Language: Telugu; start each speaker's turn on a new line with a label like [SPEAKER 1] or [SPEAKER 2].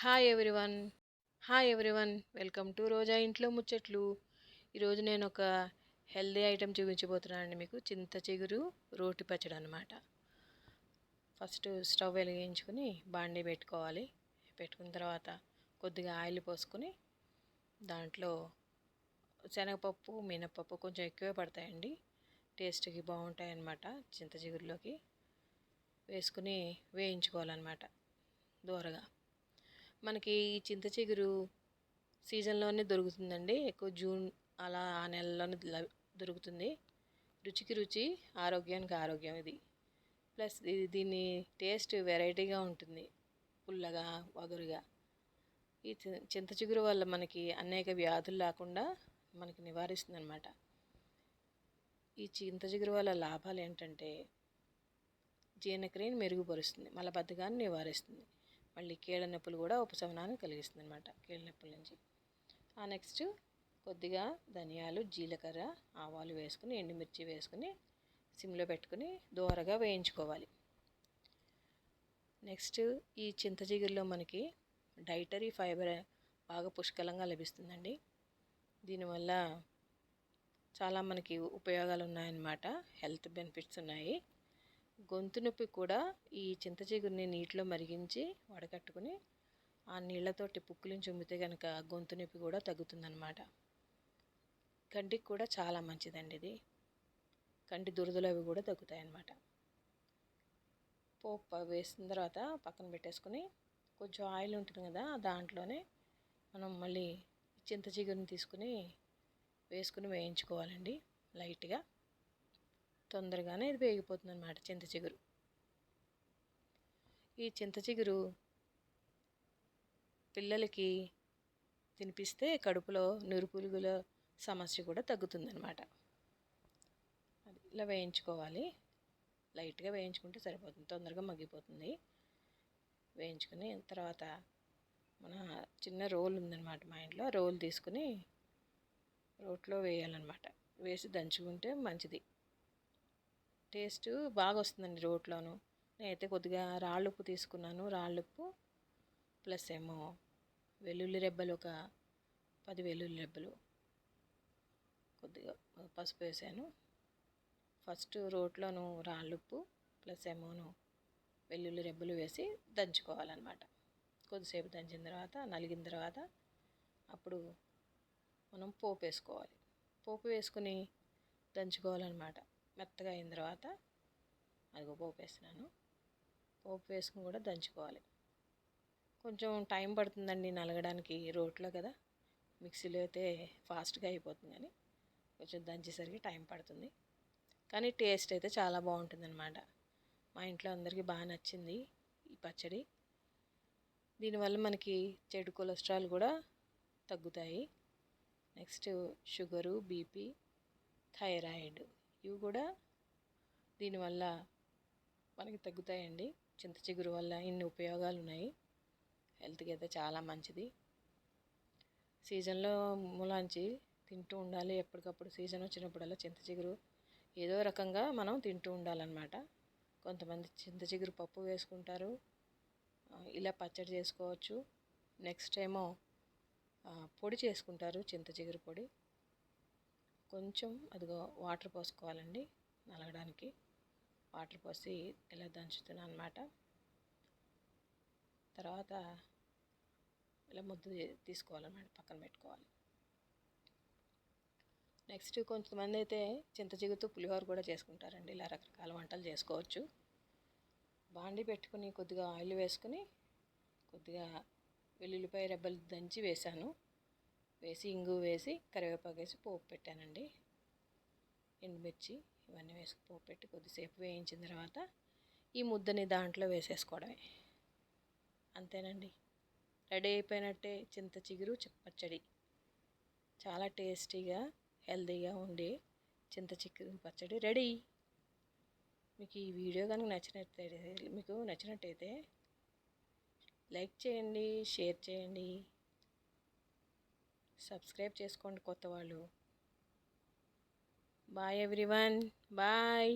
[SPEAKER 1] Hi everyone hi everyone welcome to Roja ఇంట్లో ముచ్చట్లు ఈరోజు నేను ఒక హెల్దీ ఐటెం చూపించబోతున్నానండి మీకు. చింత చిగురు రోటి పచ్చడి అనమాట ఫస్ట్ స్టవ్ వెలిగించుకుని బాండీ పెట్టుకోవాలి. పెట్టుకున్న తర్వాత కొద్దిగా ఆయిల్ పోసుకొని దాంట్లో శనగపప్పు మినపప్పు కొంచెం ఎక్కువే పడతాయండి. టేస్ట్కి బాగుంటాయి అన్నమాట చింత చిగురులోకి. వేసుకుని వేయించుకోవాలన్నమాట. దూరగా. మనకి ఈ చింత చిగురు సీజన్లోనే దొరుకుతుందండి. ఎక్కువ జూన్ అలా ఆ నెలలోనే దొరుకుతుంది. రుచికి రుచి ఆరోగ్యానికి ఆరోగ్యం ఇది. ప్లస్ ఇది దీని టేస్ట్ వెరైటీగా ఉంటుంది. పుల్లగా వగరుగా. ఈ చింత చిగురు వల్ల మనకి అనేక వ్యాధులు లేకుండా మనకి నివారిస్తుంది అనమాట ఈ చింత చిగురు వల్ల లాభాలు ఏంటంటే జీర్ణక్రియను మెరుగుపరుస్తుంది. మలబద్ధకాన్ని నివారిస్తుంది. మళ్ళీ కీళ్ళ నొప్పులు కూడా ఉపశమనాన్ని కలిగిస్తుంది అనమాట కీళ్ళ నొప్పుల నుంచి. ఆ నెక్స్ట్ కొద్దిగా ధనియాలు జీలకర్ర ఆవాలు వేసుకుని ఎండుమిర్చి వేసుకుని సిమ్లో పెట్టుకుని దోరగా వేయించుకోవాలి. నెక్స్ట్ ఈ చింతజిగురులో మనకి డైటరీ ఫైబర్ బాగా పుష్కలంగా లభిస్తుందండి. దీనివల్ల చాలా మనకి ఉపయోగాలు ఉన్నాయన్నమాట హెల్త్ బెనిఫిట్స్ ఉన్నాయి. గొంతు నొప్పి కూడా ఈ చింత చిగురిని నీటిలో మరిగించి వడగట్టుకుని ఆ నీళ్ళతోటి పుక్కులిని చుమ్మితే కనుక గొంతు నొప్పి కూడా తగ్గుతుందన్నమాట. కంటికి కూడా చాలా మంచిదండి ఇది. కంటి దురదలు అవి కూడా తగ్గుతాయి అన్నమాట పోపు వేసిన తర్వాత పక్కన పెట్టేసుకొని కొంచెం ఆయిల్ ఉంటుంది కదా దాంట్లోనే మనం మళ్ళీ చింత చిగురిని తీసుకుని వేసుకుని వేయించుకోవాలండి లైట్గా. తొందరగానే ఇది వేగిపోతుంది అనమాట చింత చిగురు. ఈ చింత చిగురు పిల్లలకి తినిపిస్తే కడుపులో నురుపులుగుల సమస్య కూడా తగ్గుతుందనమాట అది ఇలా వేయించుకోవాలి. లైట్గా వేయించుకుంటే సరిపోతుంది. తొందరగా మగ్గిపోతుంది. వేయించుకుని తర్వాత మన చిన్న రోల్ ఉందన్నమాట మా ఇంట్లో. రోల్ తీసుకుని రోట్లో వేయాలన్నమాట. వేసి దంచుకుంటే మంచిది. టేస్ట్ బాగా వస్తుందండి రోట్లోను. నేనైతే కొద్దిగా రాళ్ళుప్పు తీసుకున్నాను. రాళ్ళుప్పు ప్లస్ ఏమో వెల్లుల్లి రెబ్బలు ఒక పది వెల్లుల్లి రెబ్బలు కొద్దిగా పసుపు వేసాను. ఫస్ట్ రోట్లోను రాళ్ళుప్పు ప్లస్ ఏమోను వెల్లుల్లి రెబ్బలు వేసి దంచుకోవాలన్నమాట. కొద్దిసేపు దంచిన తర్వాత నలిగిన తర్వాత అప్పుడు మనం పోపు వేసుకోవాలి. పోపు వేసుకుని దంచుకోవాలన్నమాట. మెత్తగా అయిన తర్వాత అదిగో పోపు వేసినాను పోపు వేసుకుని కూడా దంచుకోవాలి. కొంచెం టైం పడుతుందండి నలగడానికి రోట్లో కదా. మిక్సీలో అయితే ఫాస్ట్గా అయిపోతుంది కానీ కొంచెం దంచేసరికి టైం పడుతుంది. కానీ టేస్ట్ అయితే చాలా బాగుంటుందన్నమాట. మా ఇంట్లో అందరికీ బాగా నచ్చింది ఈ పచ్చడి. దీనివల్ల మనకి చెడు కొలెస్ట్రాల్ కూడా తగ్గుతాయి. Next sugar BP thyroid. ఇవి కూడా దీనివల్ల మనకి తగ్గుతాయండి. చింత చిగురు వల్ల ఇన్ని ఉపయోగాలు ఉన్నాయి హెల్త్కి అయితే చాలా మంచిది. సీజన్లో మూలాంచి తింటూ ఉండాలి. ఎప్పటికప్పుడు సీజన్ వచ్చినప్పుడల్లా చింత చిగురు ఏదో రకంగా మనం తింటూ ఉండాలన్నమాట. కొంతమంది చింత చిగురు పప్పు వేసుకుంటారు. ఇలా పచ్చడి చేసుకోవచ్చు. నెక్స్ట్ ఏమో పొడి చేసుకుంటారు చింత చిగురు పొడి. కొంచెం అదిగో వాటర్ పోసుకోవాలండి నలగడానికి. వాటర్ పోసి ఇలా దంచుతున్నాను అనమాట తర్వాత ఇలా ముద్ద తీసుకోవాలన్నమాట పక్కన పెట్టుకోవాలి. నెక్స్ట్ కొంతమంది అయితే చింత పులిహోర కూడా చేసుకుంటారండి. ఇలా రకరకాల వంటలు చేసుకోవచ్చు. బాండి పెట్టుకుని కొద్దిగా ఆయిల్ వేసుకుని కొద్దిగా వెల్లుల్లిపాయ రెబ్బలు దంచి వేసాను వేసి ఇంగు వేసి కరివేపాకు వేసి పోపు పెట్టానండి. ఎండుమిర్చి ఇవన్నీ వేసి పోపు పెట్టి కొద్దిసేపు వేయించిన తర్వాత ఈ ముద్దని దాంట్లో వేసేసుకోవడమే. అంతేనండి. రెడీ అయిపోయినట్టే చింత చిగురు పచ్చడి చాలా టేస్టీగా హెల్తీగా ఉండే చింత చిగురు పచ్చడి రెడీ. మీకు ఈ వీడియో కనుక నచ్చినట్లయితే మీకు నచ్చినట్టయితే లైక్ చేయండి షేర్ చేయండి. సబ్స్క్రైబ్ చేసుకోండి కొత్త వాళ్ళు. Bye everyone bye